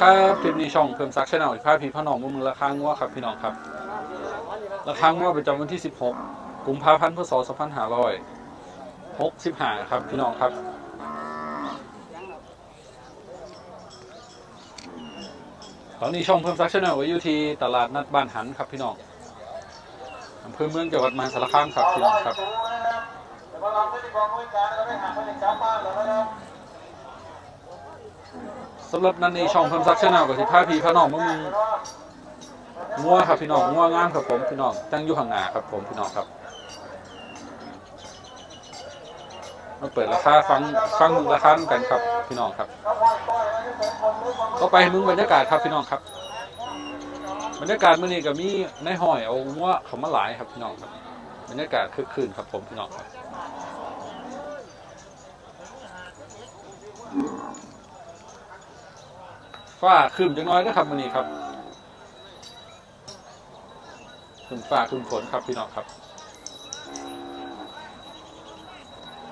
ครับคลิปนี้ช่องเพิ่มซักชแนลอีกภาพพี่พ่อน้องมือมือราคางัวครับพี่น้องครับราคางัวประจำวันที่ 16 กุมภาพันธ์พศ2565 ครับพี่น้องครับตอนนี้ช่องเพิ่มซักชแนลไว้อยู่ที่ตลาดนัดบ้านหันครับพี่น้องอำเภอเมืองจังหวัดมหาสารคามครับพี่น้องครับ สำหรับนั้นในช่องเพิ่มซักชแนลกับสิพาพี่พี่น้องมึงงัวครับพี่น้องงัวงามครับผมพี่น้องตั้งอยู่ข้างหน้าครับผมพี่น้องครับมาเปิดราคาฟังฟังมึงราคากันครับพี่น้องครับ ก็ไปมึงบรรยากาศครับพี่น้องครับบรรยากาศมื้อนี้ก็มีในห้อยเอางัวเขามาหลายครับพี่น้องครับบรรยากาศคึกคืนครับผมพี่น้องครับ ฝ้าขึ้นจังน้อยนะครับวันนี้ครับขึ้นฝ้าขึ้นฝนครับพี่น้องครับ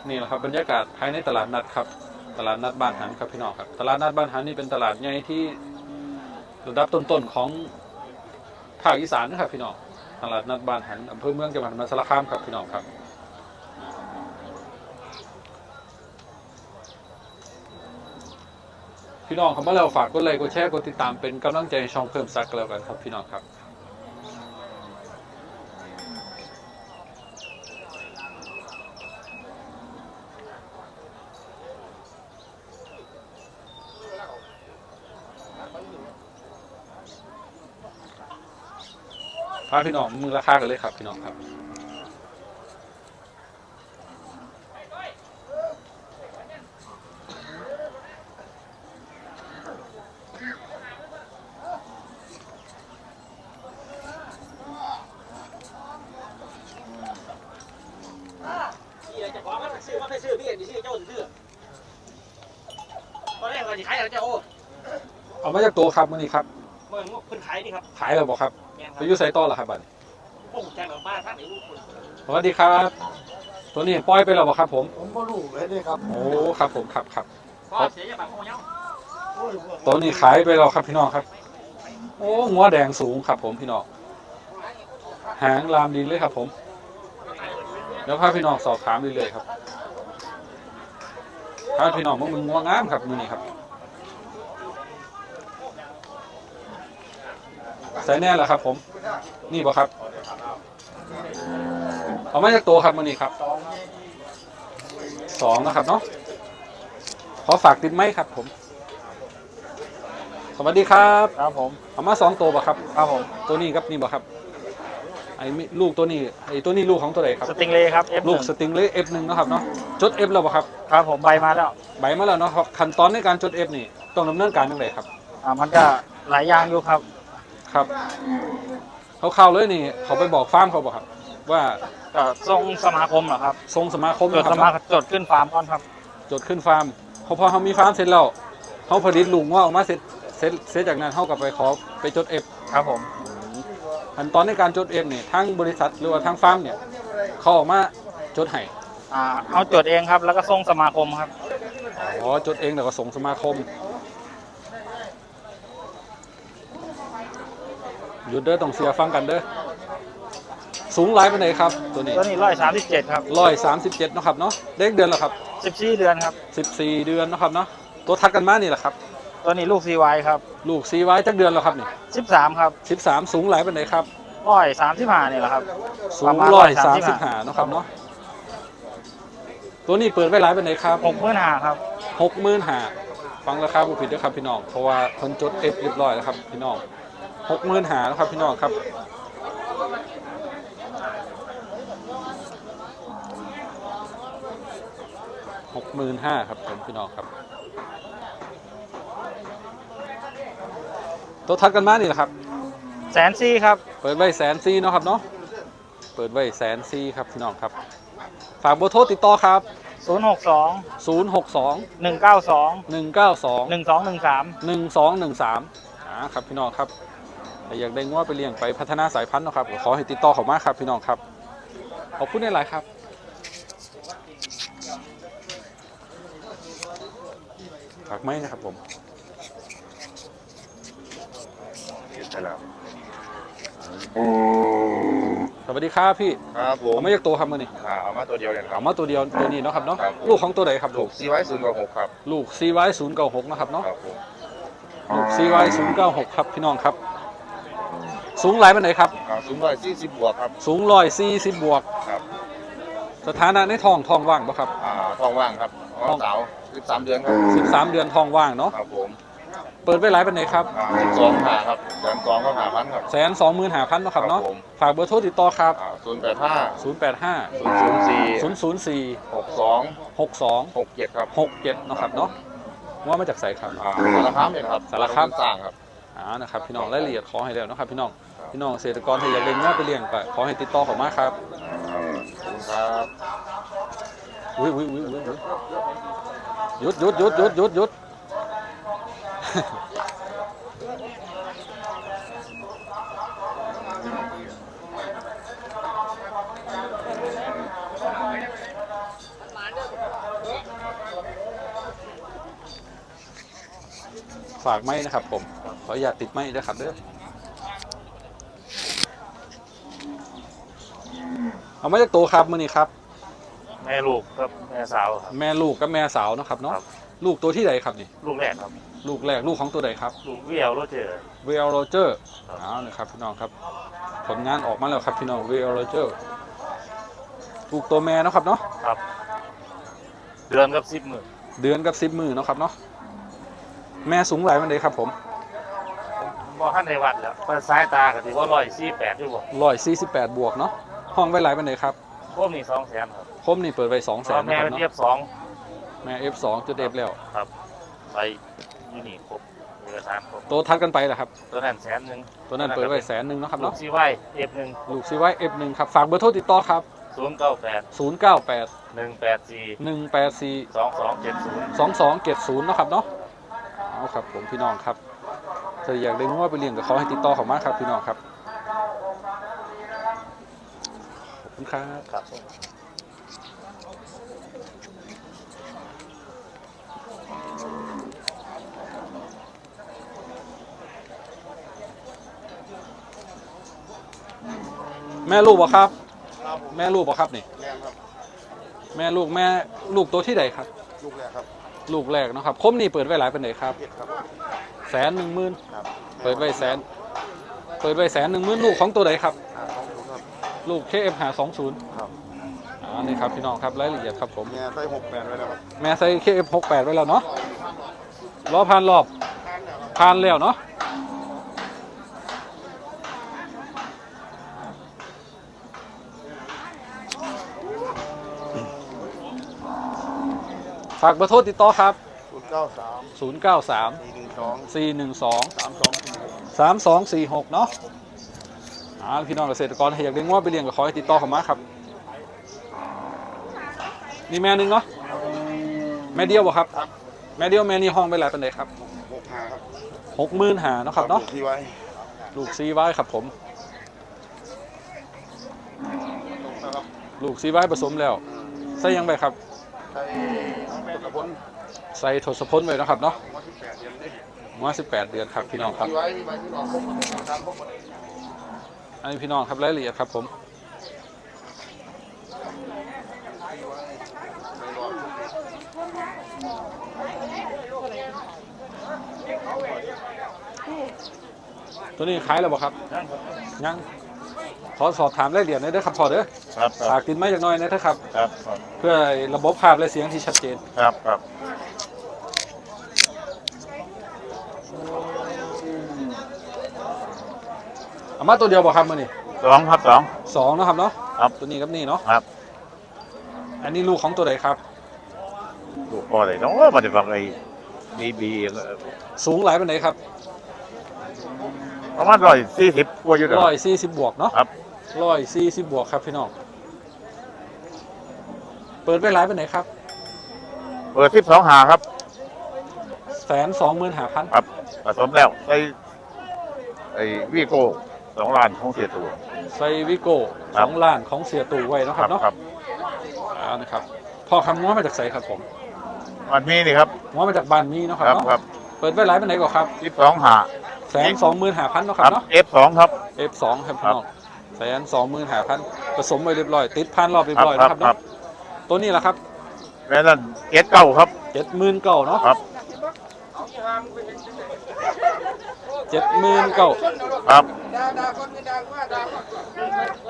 นี่แหละครับบรรยากาศภายในตลาดนัดครับ ตลาดนัดบ้านหันครับพี่น้องครับ ตลาดนัดบ้านหันนี่เป็นตลาดใหญ่ที่ระดับต้นๆของภาคอีสานนะครับพี่น้องตลาดนัดบ้านหันอำเภอเมืองจังหวัดมหาสารคามครับพี่น้องครับ พี่น้องเขามาแล้วฝากกดไลค์กดแชร์กดติดตามเป็นกำลังใจให้ช่องเพิ่มซักกันแล้วกันครับพี่น้องครับพาพี่น้องมือราคากันเลยครับพี่น้องครับ พี่จะขอมันซื้อมันไม่ซื้อพี่จะซื้อเจ้าซื้อตอนแรกว่าจะขายอะไรเจ้าโอ้ เอามาจากตัว ครับมื่อนี้ครับเมื่อเพิ่นขายนี่ครับขายแล้วบอกครับแม่นคไปรับอยูไซต์ต่อเหรอครับบัดนี้โอ้แจ้งกับบ้านท่านไอ้ลูกคนสวัสดีครับ ตัวนี้ปล่อยไปแล้วบอกครับผม ผมก็รู้เลยนี่ครับโอ้ครับผมครับครับ พ่อเสียยาบัตรพ่อเนี้ยโอ้ยตัวนี้ขายไปแล้วครับพี่น้องครับ โอ้หัวแดงสูงครับผมพี่น้องหางลามดีเลยครับ ผมเดี๋ยวพาพี่น้องสอบถามเรื่อยๆครับพาพี่น้องมึงงัวงามครับมือนี้ครับ ใส่แน่แล้วครับ ผม นี่บ่ครับ เอามาจากตัวครับมือนี้ครับสองนะครับเนาะขอฝากติดไม้ครับ ผม สวัสดีครับครับผมเอามาสองตัวบ่ครับครับผมตัวนี้ครับนี่บ่ครับไอ้มิลูกตัวนี้ไอ้ตัวนี้ลูกของตัวไหนครับสติงเลย์ครับ F1 ลูกสติงเลย์ F1 เนาะครับเนาะจด F แล้วบ่ครับครับผมใบมาแล้วใบมาแล้วเนาะครับขั้นตอนในการจด F นี่ต้องดำเนินการยังไงครับอ่ามันก็หลายอย่างอยู่ครับ ครับเขาเข้าๆเลยนี่ เขาไปบอกฟาร์มเขาบอกครับ ว่าก็ส่งสมาคมเหรอครับทรงสมาคมจดนะคสรับมาจดขึ้นฟาร์มก่อนครับ จดขึ้นฟาร์มพอพอเขามีฟาร์มเสร็จแล้วเขาผลิตลุงว่าออกมาเสร็จเสร็จเสร็จจากนั้นเขากลับไปขอไปจด F ครับผมขั้นตอนในการจด F นี่ทั้งบริษัทหรือว่าทั้งฟาร์มเนี่ยเขาออกมาจดให้อ่าเอาจดเองครับ แล้วก็ส่งสมาคมครับอ๋อจดเองแต่ก็ส่งสมาคม หยุดเด้อต้องเสียฟังกันเด้อสูงหลายไปไหนใดครับ ตัวนี้ตัวนี้ร้อยสามสิบเจ็ดครับร้อยสามสิบเจ็ดนาะครับเนาะเด็กเดือนแล้วครับสิบสี่เดือนครับสิบสี่เดือนเนาะครับเนาะตัวทัดกันมานี่แหละครับ ตัวนี้ลูกซีไวครับลูกซีไว้จักเดือนแล้วครับนี่สิบสามครับสิบสามสูงหลายไปไหนใดครับร้อยสามสิบห้านี่แหละครับสูประงมาณร้อยสามสิบ135ห้านาะครับเนาะตัวนี้เปิดไว้หลายไปไหนใดครับหกหมื่นห้าครับหกหมื่นห้าฟังราคาผู้ผิดด้วยครับพี่น้องเพราะว่าคนจดเอฟเรียบร้อยแล้วครับพี่น้อง หกหมื่นห้าแล้วครับพี่น้องครับหกหมื่นห้าครับผมพี่น้องครับตัวทัดกันมานี่แหละครับ แสนซี่ครับ เปิดไว้แสนซีเนาะครับเนาะเปิดไว้แสนซีครับพี่น้องครับ ฝากเบอร์โทรติดต่อครับศูนย์หกสอง062หนึ่งเก้าสอง192หนึ่งสองหนึ่งสาม1213อ่าครับพี่น้องครับถ้า อยากได้ง้วไปเลี้ยงไปพัฒนาสายพันธุ์เนาะครับก็ขอให้ติดต่อเขามาครับพี่น้องครับขอบคุณในหลายๆครับฝากไม้นะครับผมช่แล้วสวัสดีครับพี่ครับผมเอามาจากตัวครับมือนี่อ่าเอามาตัวเดียวเลยครัเอาบมาตัวเดียวตัวนี้เนาะครับเนาะครับลูกของตัวไหนครับลูลูกกซีไว้ศูนย์กับหกครับลูก CY 0 9 6นะครับเนาะครับผมลูก CY 0 9 6ครับพี่น้องครับ สูงหลายปานไหนครับอ่าสูงร้อยสี่สิบบวกครับ สูงร้อยสี่สิบบวก ครับ สถานะในท้องท้องว่างปะครับ อ่าท้องว่างครับท้องสาวสิบสามเดือนครับสิบสามเดือนท้องว่างเนาะ ครับผมเปิดไว้หลายปานไหนครับอ่าสิบสองหาครับเดือนสองก็หาพันครับ แสนสองหมื่นห้าพันเนาะครับเนาะ ครับผม ฝากเบอร์โทรติดต่อครับอ่าศูนย์แปดห้าศูนย์แปดห้าศูนย์ศูนย์สี่ศูนย์ศูนย์สี่หกสองหกสองหกเจ็ดครับหกเจ็ดเนาะครับเนาะว่ามาจากไสครับ อ่าสารคามเนี่ยครับสารคาม สร้างครับ อ่านะครับพี่น้องรายละเอียดขอให้แล้วนะครับพี่น้องพี่น้องเกษตรกรที่อยากเลี้ยงง่าไปเลี้ยงก็ขอให้ติดต่อเข้ามาครับอ่าขอบคุณครับอุ้ยอุ้ยอุ้ยอุ้ยอุ้ยหยุดหยุดหยุดหยุดหยุดหยุดฝากไม้นะครับผม ขออย่าตติดไม้ด้วยครับเด้อเอามาจากตัวครับมือนี้ครับ แม่ลูกครับแม่สาวครับ แม่ลูกกับแม่สาวเนาะครับเนาะครับ ลูกตัวที่ใดครับนี่ ลูกแรกครับ ลูกแรกลูกของตัวใดครับลูกเวียวรถเจอ เวลโรเจอร์ครับ เอาเลยครับพี่น้องครับ ผลงานออกมาแล้วครับพี่น้องเวลโรเจอร์ลูกตัวแม่เนาะครับเนาะครับ เดือนกับสิบหมื่นเดือนกับสิบมือเนาะครับเนาะแม่สูงหลายมันเลยครับผม บอขั้นในวัดแล้วเปิดสายตาก็ถือว่าร้อยสี่แปดอยู่บ่ร้อยสี่สิบแปดบวกเนาะห้องไว้หลายมันเลยครับพวกนี้สองแสนครับคมนี่เปิดไว้สองแสนแม่นะครับเป็นเนาะเทียบสองแม่ F2 จุดเอฟแล้วครับไปยูนี่ครบเอกสารครบตัวทัดกันไปแหละครับ ตัวนั้นแสนหนึ่งตัวนั้นเปิดไว้แสนหนึ่งเนาะครับลูกเนาะซีไว้เอฟหนึ่งลูกซีไว้ F1 ครับฝากเบอร์โทรติดต่อครับ ศูนย์เก้าแปด098 หนึ่งแปดสี่184 สองสองเจ็ดศูนย์สองสองเจ็ดศูนย์นาะครับเนาะเอาครับผมพี่น้องครับ ถ้าอยากได้งัวไปเลี้ยงกับเขาให้ติดต่อเขามาครับพี่น้องครับขอบคุณครับครับแม่ลูกบ่ครับ ครับผมแม่ลูกบ่ครับนี่ แม่ครับแม่ลูกแม่ลูกตัวที่ใดครับ ลูกแรกครับลูกแรกเนาะครับคมนี่เปิดไว้หลายเป็นไหนครับเจ็ดครับ แสนหนึ่งหมื่นครับเปิดไว้แสน เปิดไว้แสนหนึ่งหมื่นลูกของตัวใดครับ อ่าท้องถูกครับลูก KF หาสองศูนย์ครับอ่านี่ครับพี่น้องครับรายละเอียดครับผม แม่ใส่หกแปดไว้แล้วครับแม่ใส่ KF 68ไว้แล้วเนาะรอผ่านรอบผ่านแล้วเนาะฝากเบอร์โทรติดต่อครับ ศูนย์เก้าสาม093สี่หนึ่งสอง412สามสองสี่หก3246เนาะอ่าพี่น้องเกษตรกรถ้าอยากเลี้ยงว่าไปเลี้ยงก็ขอให้ติดต่อเข้ามาครับนี่แม่หนึงเนาะแม่เดียวบ่ครับ แม่เดียวแม่นี่ห้องไปหลายปันไดครับหกห้าครับหกหมื่นหาเนาะครับเนาะที่ไว้ลูกซีไว้ครับผม นะครับลูกซีไว้ผสมแล้วใส่ยังไปครับใส่ตะพน ใส่ทศพลไว้เนาะครับเนาะวันที่แปดเดือนนี้ว่าสิบแปดเดือนครับพี่น้องครับที่ไว้ที่ไว้ที่นอนพกตามพกหมดอันนี้พี่น้องครับรายละเอียดครับผมตัวนี้ขายแล้วบ่ครับ ยังขอสอบถามรายละเอียดหน่อยเด้อครับพอเด้อครับคฝารักบติดไม้จากหน้อยนะครับ ครับ เพื่อระบบภาพและเสียงที่ชัดเจน ครับครับ เอา มาตัวเดียวบ่ครับมื้อนี้สองครับสอง สองเนาะครับเนาะครับ ตัวนี้กับนี่เนาะครับอันนี้ลูกของตัวไหนครับ ลูกพอเลยน้องว่ามันจะฟังไอ้บีบีสูงหลายปานไหนครับประมาณร้อยสี่สิบกว่าอยู่เด้อร้อยสี่สิบบวกเนาะครับร้อยสี่สิบบวกครับพี่น้องเปิดไปหลายปานไหนครับเปิดสิบสองหาครับแสนสองหมื่นห้าพันครับผสมแล้วไอ้ไอ้วีโก้ สองล้านของเสียตัว ไซวิโก้ครัสบ องล้านของเสียตู่ไว้เนาะครับเนาะครับอ่านะครับพอคำง้อมาจากไสครับผมมันมีนี่ครับง้อมาจากบ้านมีเนาะคครับรับเนาะครับเปิดไปหลายปานไหนก่อนครับสิบสองหาแสนสองหมื่นห้าพันเนาะคครัรับบเนาะ F2 ครับ F2 ครับพี่น้องแสนสองหมื่นห้าพันผสมไว้เรียบร้อย ติดพันรอบเรียบร้อยครันะบครับครัเนาะบตัวนี้แหละครับแม่นั่นเกตเก้าครับ เจ็ดหมื่นเก้าเนาะครับ เจ็ดหมื่นเก้าครับ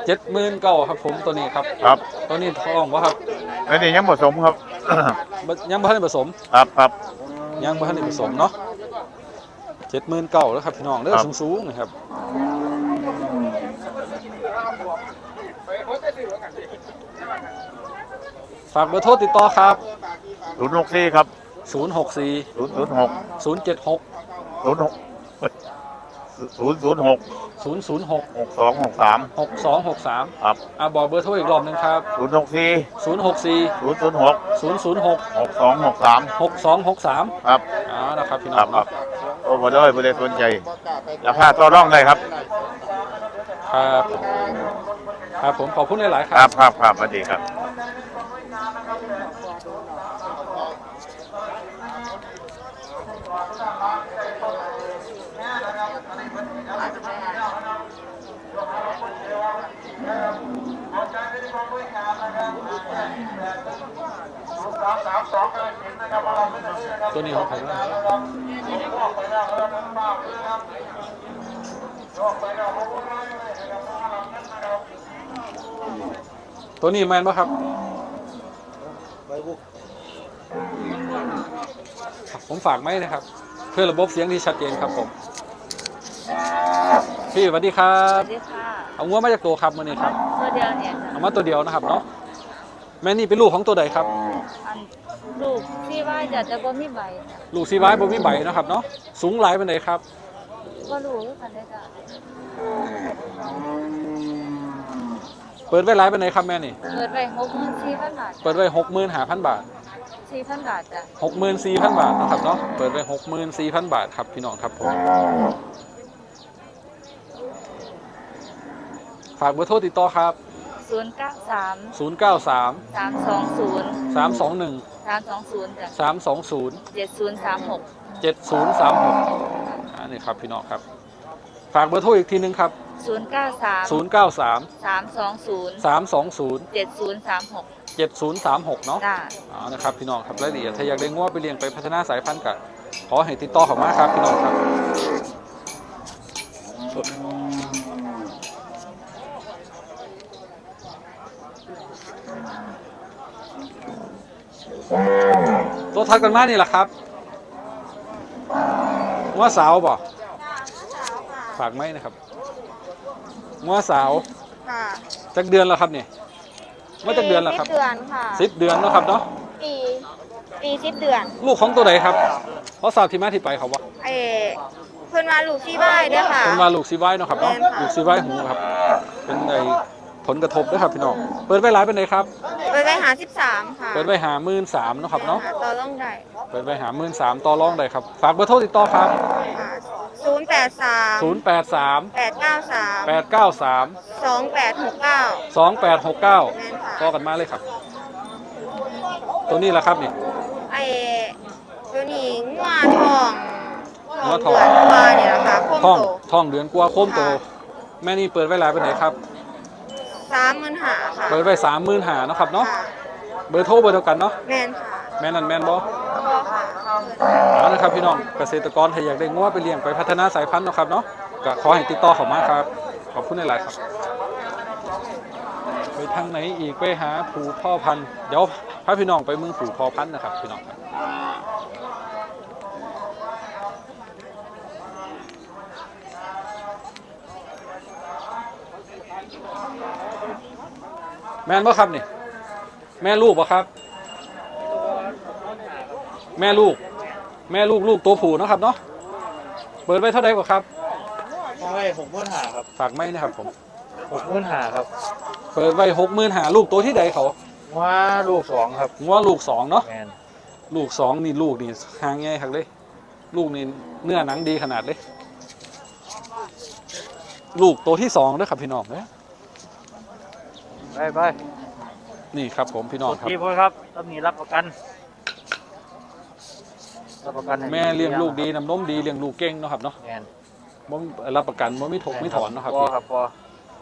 เจ็ดหมื่นเก้าครับผมตัวนี้ครับ ครับ ตัวนี้ทองวะครับแม่นี่ยังผสมครับ บ่ยังบ่ทันได้ผสม ครับครับ ยังบ่ทันได้ผสมเนาะเจ็ดหมื่นเก้าแล้วครับพี่น้องเด้อครับ สูงๆนะครับ ฝากเบอร์โทรติดต่อครับ ศูนย์หกสี่ครับ064 ศูนย์ศูนย์หก076 ศูนย์หก ศูนย์ศูนย์หก006หกสองหกสาม6263ครับอะบอกเบอร์โทรอีกรอบหนึงครับศูนย์หกสี่064ศูนย์ศูนย์หก006หกสองหกสาม6263ครับอ๋อนะครับพี่น้คอรังบครัเนาะบโอ้บ่ได้บ่ได้สนใจราคาต่อรองได้ครับ ครับ ครับผมขอบคุณหลายๆคครัรับ บครับครับสวัสดีครับ ตัวนี้ของใครบ้างตัวนี้แมนปะครับครับผมฝากไหมนะครับ เพื่อระบบเสียงที่ชัดเจนครับผม พี่สวัสดีครัสบวัสดีค่ะ เอางัวมาจากตัวครับมื่อนี้ครับ ตัวเดียวเนี่ยจ้ะเอามาตัวเดียวนะครับเนาะ แม่นี่เป็นลูกของตัวใดครับ อันลูกที่ว่าจะจะบ่มีใบจ้ะลูกซีไว้บ่มีใบนะครับเนาะสูงหลายเป็นไดครับก็รู้คือกันได้จ้ะเปิดไว้หลายเป็นไดครับแม่นี่ เปิดไว้หกหมื่นสี่พันบาทเปิดไว้หกหมื่นห้าพันบาท สี่พันบาทจ้ะหกหมื่นสี่พันบาทนะครับเนาะเปิดไว้หกหมื่นสี่พันบาทครับพี่น้องครับผมฝากเบอร์โทรติดต่อครับ ศูนย์เก้าสาม0 9 3 สามสองศูนย์3 2 1 สามสองศูนย์จ้ะ3 2 0 เจ็ดศูนย์สามหก7 0 3 6อันนี้ครับพี่น้องครับ ฝากเบอร์โทรอีกทีนึงครับ ศูนย์เก้าสาม0 9 3 สามสองศูนย์3 2 0 เจ็ดศูนย์สามหก7 0 3 6 เนาะ จ้ะอ๋อนะครับพี่น้องครับรายละเอียดถ้าอยากได้ง้วไปเลี้ยงไปพัฒนาสายพันธุ์กับขอให้ติดต่อเข้ามาครับพี่น้องครับ ตัวทัดกันมานี่แหละครับง้วสาวบ่ฝากไหมนะครับง้วสาวค่ะจักเดือนแล้วครับเนี่ยว่าจักเดือนแล้วครับสิบเดือนค่ะสิบเดือนแล้วครับเนาะปีปีสิบเดือน ลูกของตัวไหนครับเพราะทราบที่มาที่ไปเขาว่าเออเพิ่นมาลูกที่บ้านเด้อค่ะเป็นว่าลูกซีไว้เนาะครับเนาะแม่นค่ะลูกซีไว้หูครับเป็นใน ผลกระทบด้วยครับพี่น้องเปิดไว้หลายเป็นไงครับ เปิดไปหาสิบสามค่ะเปิดไว้หาหมื่นสามเนาะครับเนาะหต่อต้องได้เปิดไว้หาหมื่นสามต่อรองได้ครับฝากเบอร์โทรติดต่อครับศูนย์แปดสาม0 8 3แปดเก้าสาม8 9 3สองแปดหกเก้า2 8 6 9แม่นค่ะต่อกันมาเลยครับ ตัวนี้แหละครับนี่ไอ้ตัวนี้งัวทองงัวทองเดือนกว่าเนี่ยแหละค่ะโคมท่องโตท่องเดือนกว่าโค้มโตค่ะแม่นี่เปิดไว้หลายเป็นไหนครับ สามหมื่นหาค่ะเปิดไว้สามหมื่นหาเนาะครับเนาะค่ะเบอร์โทรเบอร์เดียวกันเนาะแม่นค่ะแม่นั่นแม่นบ่ก็ค่ะเอาละครับพี่น้องเกษตรกรถ้าอยากได้งัวไปเลี้ยงไปพัฒนาสายพันธุ์เนาะครับเนาะก็ขอให้ติดต่อเข้ามาครับขอบคุณหลายๆครับ ไปทางไหนอีกไปหาผูพ่อพันธุ์เดี๋ยวพาพี่น้องไปเมืองผูพ่อพันธุ์นะครับพี่น้องครับ แม่นบ่ครับนี่ แม่ลูกบ่ครับ แม่ลูก แม่ลูกลูกตัวผู้เนาะครับเนาะเปิดไว้เท่าไหร่กว่าครับเอาไว้หกหมื่นหาครับฝากไม่นะครับผมหกหมื่นหาครับ เปิดไว้หกหมื่นหาลูกตัวที่ใดเขาว่าลูกสองครับงัวลูกสองเนาะแมนลูกสองนี่ลูกนี่หางง่ายครับเลย ลูกนี่เนื้อหนังดีขนาดเลย ลูกตัวที่สองเด้อครับพี่น้องเด้อ ไปไปนี่ครับผมพี่น้องครับพี่พูดครับต้องมีรับประกันรับประกันให้แม่เลี้ยงลูกดีน้ำนมดีเลี้ยงลูกเก่งเนาะครับเนาะแมนบ่มีรับประกันบ่มีถกมีถอนเนาะครับพอพี่ครับพอ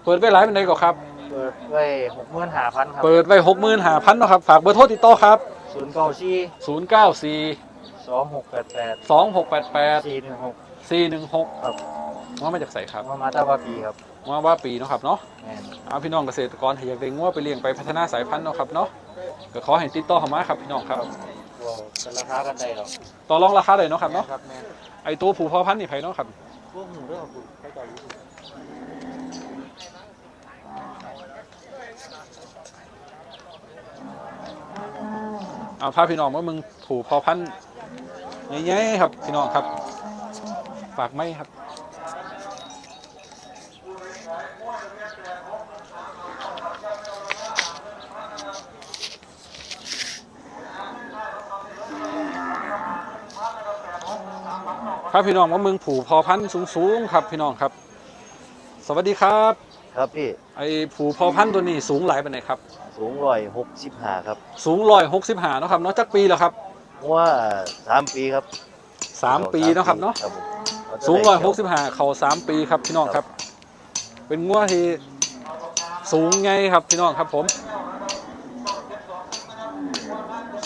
เปิดไว้หลายเป็นไดก็ครับ เปิดไว้หกหมื่นห้าพันครับ เปิดไว้65,000เนาะครับ ฝากเบอร์โทรติดต่อครับศูนย์เก้าสี่094สองหกแปดแปด2688สี่หนึ่งหก416ครับว่ามาจากไสครับมามาตาบาปีครับ ว่าว่าปีเนาะครับเนาะแม่นเอาพี่น้องเกษตรกรที่อยากได้งัวไปเลี้ยงไปพัฒนาสายพันธุ์เนาะครับเนาะก็ขอให้ติดต่อเข้ามาครับพี่น้องครับบ่เป็นราคากันได้หรอกต่อรองราคาได้เนาะครับเนาะครับแม่นไอตัวผูพอพันธุ์นี่ไผเนาะครับพวกหมูเรื่องคุณใช้จ่ายอยู่เอาพาพี่น้องว่ามึงผูพอพันธุ์ใหญ่ๆครับพี่น้องครับ ฝากไม่ครับ ครับพี่น้องว่ามึงผูพอพันธุ์สูงๆครับพี่น้องครับ สวัสดีครับครับพี่ไอผูพอพันธุ์ตัวนี้สูงหลายปานไหนครับ สูงร้อยหกสิบห้าครับสูงร้อยหกสิบห้าเนาะครับเนาะจักปีแล้วครับว่าสามปีครับสามปีเนาะครับเนาะครับผมสูงร้อยหกสิบห้าเข่าสามปีครับพี่น้องครับ เป็นงัวที่สูงไงครับพี่น้องครับผม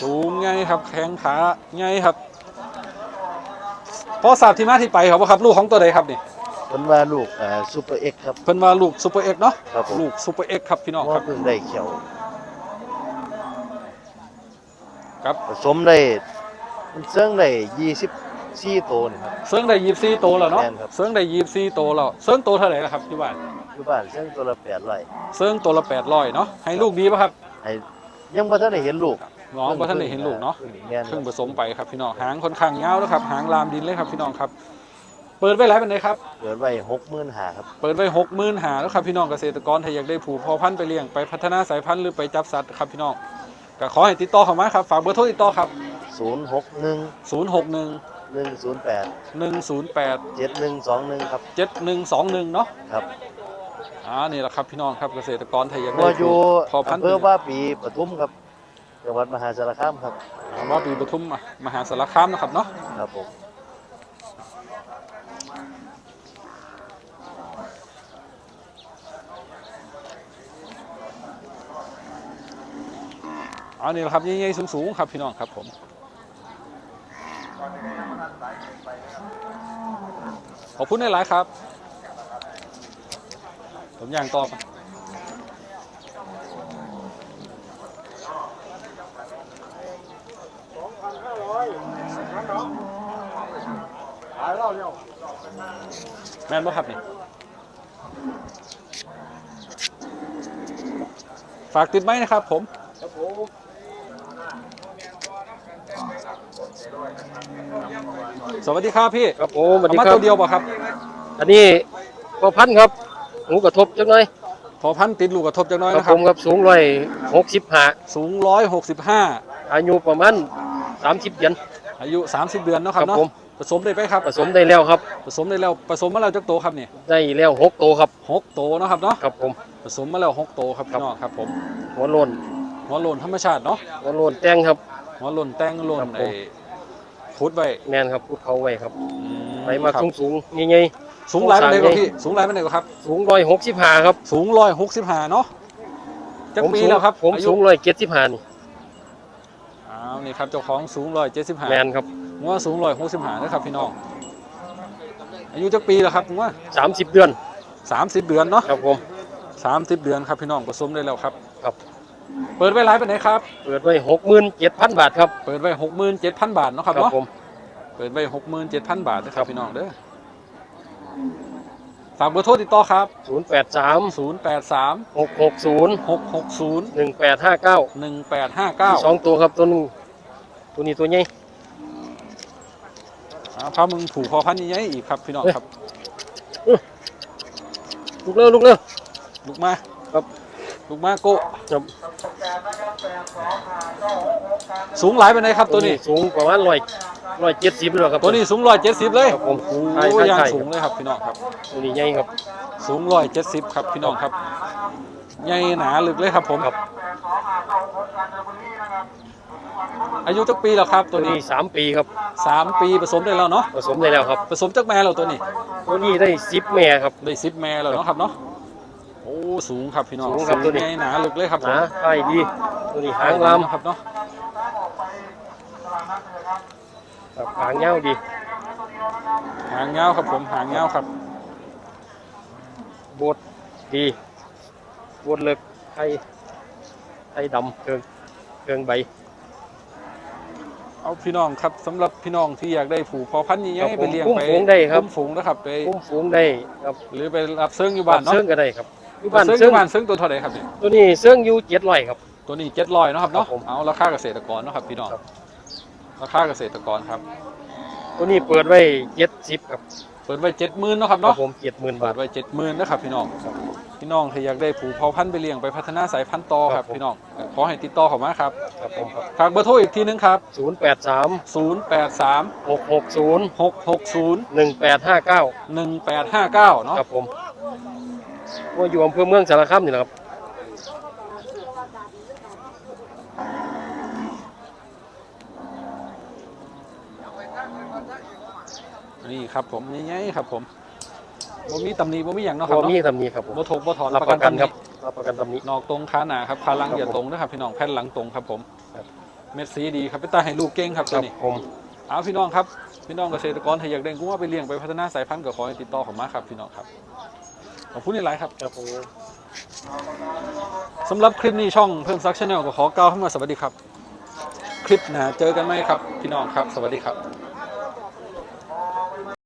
สูงไงครับแข้งขาไงครับ พอทราบที่มาที่ไปครับว่าครับลูกของตัวใดครับนี่เป็นว่าลูกอ่าซูเปอร์เอ็กครับ เพิ่นว่าลูกซูเปอร์เอ็กเนาะครับผม ลูกซูเปอร์เอ็กครับพี่น้องคว่ารับ เพิ่งได้เขียวครับ ผสมได้มันเสื่องได้ยี่สิบสี่ตัวนี่ครับ เซิงได้ยีบซีโตวแล้วเนาะแม่นครับ เซิงได้ยีบซีโตวแล้วเซิงโตวเท่าไหร่ละครับที่บ้านอยู่บ้านเสื่องตัวละแปดร้อยเซิงตัวละแปดร้อยเนาะให้ลูกดีป่ะครับให้ยังบ่ทันได้เห็นลูก น้องบ่ท่านได้เห็นลูกเนาะพิ่งแม่นคเพิ่งผรับสมไปครับพี่น้องหางค่อนข้างยาวแล้วครับหางลามดินเลยครับพี่น้องครับ เปิดไว้หลายเป็นไดครับเกิดไว้หกหมื่นห้าครับ เปิดไว้หกหมื่นหาแล้วครับพี่น้องเกษตรกรถ้าอยากได้ผูกพอพันธุ์ไปเลี้ยงไปพัฒนาสายพันธุ์หรือไปจับสัตว์ครับพี่น้องก็ขอให้ติดต่อเข้ามาครับฝากเบอร์โทรติดต่อครับศูนย์หกหนึ่ง0 6 1หนึ่งศูนย์แปด1 0 8เจ็ดหนึ่งสองหนึ่งครับ7 1 2 1เนาะครับอ่านี่แหละครับพี่น้องครับเกษตรกรถ้าอยากได้ว่าอยู่พอพันอำธุ์เภอว่าปีปทุมครับ จังหวัดมหาสารคามครับมาปีปทุมมหาสารคามนะครับเนาะครับผมเอันนี้แหละครับใหญ่ๆสูงๆครับพี่น้องครับผมขอบคุณหลายๆครับ ผมย่างต่อไป ขายเราเนี่ย แม่นบ่ครับนี่ฝากติดไม้นะครับผมครับผมสวัสดีครับพี่ครับผมสวัสดีเอามาครัตับ วเดียวป่ะครับ อันนี้พอพันธุ์ครับหูกระทบจังหน่อยพอพันธุ์ติดลูกกระทบจังน้อยครับนะคผรับ มครับสูงร้อยหกสิบห้าสูงร้อยหกสิบห้าอายุประมาณสามสิบเดือนอายุ 30 เดือนเนาะครับครับเนาะผม ผสมได้ไหมครับ ผสมได้แล้วครับ ผสมได้แล้วผสมมาแล้วจักโตครับนี่ได้แล้วหกตัวครับหกโตเนาะครับเนาะครับผมผสมมาแล้วหกโตครับครัพี่บน้องครับผมหัวโลนหัวโลนธรรมชาติเนาะหัวโลนแตงครับหัวโลนแต่งโลนครับผมไอ้พุดไว้แมนครับพูดเขาไว้ครับอืไปมาครับสูงสูงๆใหญ่สูงหลายเป็นไงก็สูงสามพี่สูงหลายเป็นไงก็ครับๆสูงร้อยหกสิบห้าครับ สูงร้อยหกสิบห้าเนาะจักผมปีสูงแล้วครับผมอายุสูงร้อยเจ็ดสิบห้านี่อ้าวนี่ครับเจ้าของสูงร้อยเจ็ดสิบห้าแมนครับ งัวสูงร้อยหกสิบห้านะครับพี่น้องอายุจักปีแล้วครับงัวสามสิบเดือนสามสิบเดือนเนาะครับผมสามสิบเดือนครับพี่น้องผสมได้แล้วครับครับ เปิดไว้หลายเป็นไหนครับเปิดไว้หกหมื่นเจ็ดพันบาทครับเปิดไว้หกหมื่นเจ็ดพันบาทเนาะครับครับเนาะผมเปิดไว้หกหมื่นเจ็ดพันบาทนะคครัรับบพี่น้องเด้อฝากเบอร์โทรติดต่อครับศูนย์แปดสามศูนย์แปดสามหกหกศูนย์หกหกศูนย์หนึ่งแปดห้าเก้าหนึ่งแปดห้าเก้าสองตัวครับตัวหนึงตัวนี้ตัวใหญ่ พามึงผูกคอพันธุ์ใหญ่ๆอีกครับพี่น้องครับ ลุกเร็วลุกเร็วลูกมาครับลูกมาโกะครับสูงหลายเป็นไหนครับตัวนี้ สูงประมาณร้อยร้อยเจ็ดสิบเลยครับตัวนี้สูงร้อยเจ็ดสิบเลยครับผมโอ้ใช่โหใช่ยางใช่สูงเลยครับพี่น้องครับ ตัวนี้ใหญ่ครับ สูงร้อยเจ็ดสิบครับพี่น้องครับ ใหญ่หนาลึกเลยครับผมครับ อายุจักปีแล้วครับ ตัตัววนี้นี้สามปีครับสามปีผสมได้แล้วเนาะผสมได้แล้วครับผสมจักแม่แล้วตัวนี้ตัวนี้ได้สิบแม่ครับ ได้สิบแม่แล้วเนาะครับเนาะโอ้สูงครับพี่น้องสูงครับตัวนี้ ใหญ่หนาลึกเลยครับผมหนาใช่ดี ตัวนี้หางลครับเนาะำครับหางเงาวดี หางยาวครับผมหางยาวครับบดดีบดเลิกไข่ไข่ดำเครื่องเครื่องใบ เอาพี่น้องครับสำหรับพี่น้องที่อยากได้ผูกพอพันธุ์ใหญ่ๆไปเลี้ยงคุ้มไปฝูงได้ครับคุ้มฝูงนะครับไปคุ้มฝูงได้ครับหรือไปรับเซิงอยู่บ้านเนาะเสื่องก็ได้ครับอยู่บ้านเซิงอเสื่องยู่บ้านเซิงตัวเท่าไหร่ครับเนี่ยตัวนี้เสื่องอยู่เจ็ดร้อยครับ ตัวนี้เจ็ดร้อยเนาะครับเนาะครับผมเอาราคาเกษตรกรเนาะครับพี่น้องครับ ราคาเกษตรกรครับตัวนี้เปิดไว้เจ็ดสิบครับเปิดไว้เจ็ดหมื่นเนาะครับครับเนาะผมเจ็ดหมื่นเปิบาดทไว้เจ็ดหมื่นนะครับพี่น้อง พี่น้องที่อยากได้ผูกเผาพันธุ์ไปเลี้ยงไปพัฒนาสายพันธุ์ต่อคครัรับบผม พี่น้องขอให้ติดต่อเข้ามาครับครับผมครับฝากเบอร์โทรอีกทีนึงครับ ศูนย์แปดสาม083 หกหกศูนย์660 หนึ่งแปดห้าเก้า1859 เนาะครับผมว่าอยู่อำเภอเมืองสารคามนี่แหละครับนี่ครับผมใหญ่ๆครับผม บ่มีตำหนิบ่มีหยังเนาะคพรับอมีเนาะทำนี้ครับผมบ่ถกบ่ถอนรับประกันครับตำหรับประกันทำนี้นอกตรงขาหนาครับขาหลังครับอย่าผมตรงนะครับพี่น้องแผ่นหลังตรงครับผมครับ เม็ดสีดีครับพี่ตาให้ลูกเก่งครับคตัวรับนี้ ผม เอาพี่น้องครับพี่น้องเกษตรกรถ้าอยากได้กุ้งว่าไปเลี้ยงไปพัฒนาสายพันธุ์ก็ขอให้ติดต่อเข้ามาครับพี่น้องครับขอบคุณหลายๆครับครับผม สำหรับคลิปนี้ช่องเพิ่มซักชาแนลก็ขอกล่าวคำว่าสวัสดีครับ คลิปหน้าเจอกันไหมครับ พี่น้องครับ สวัสดีครับ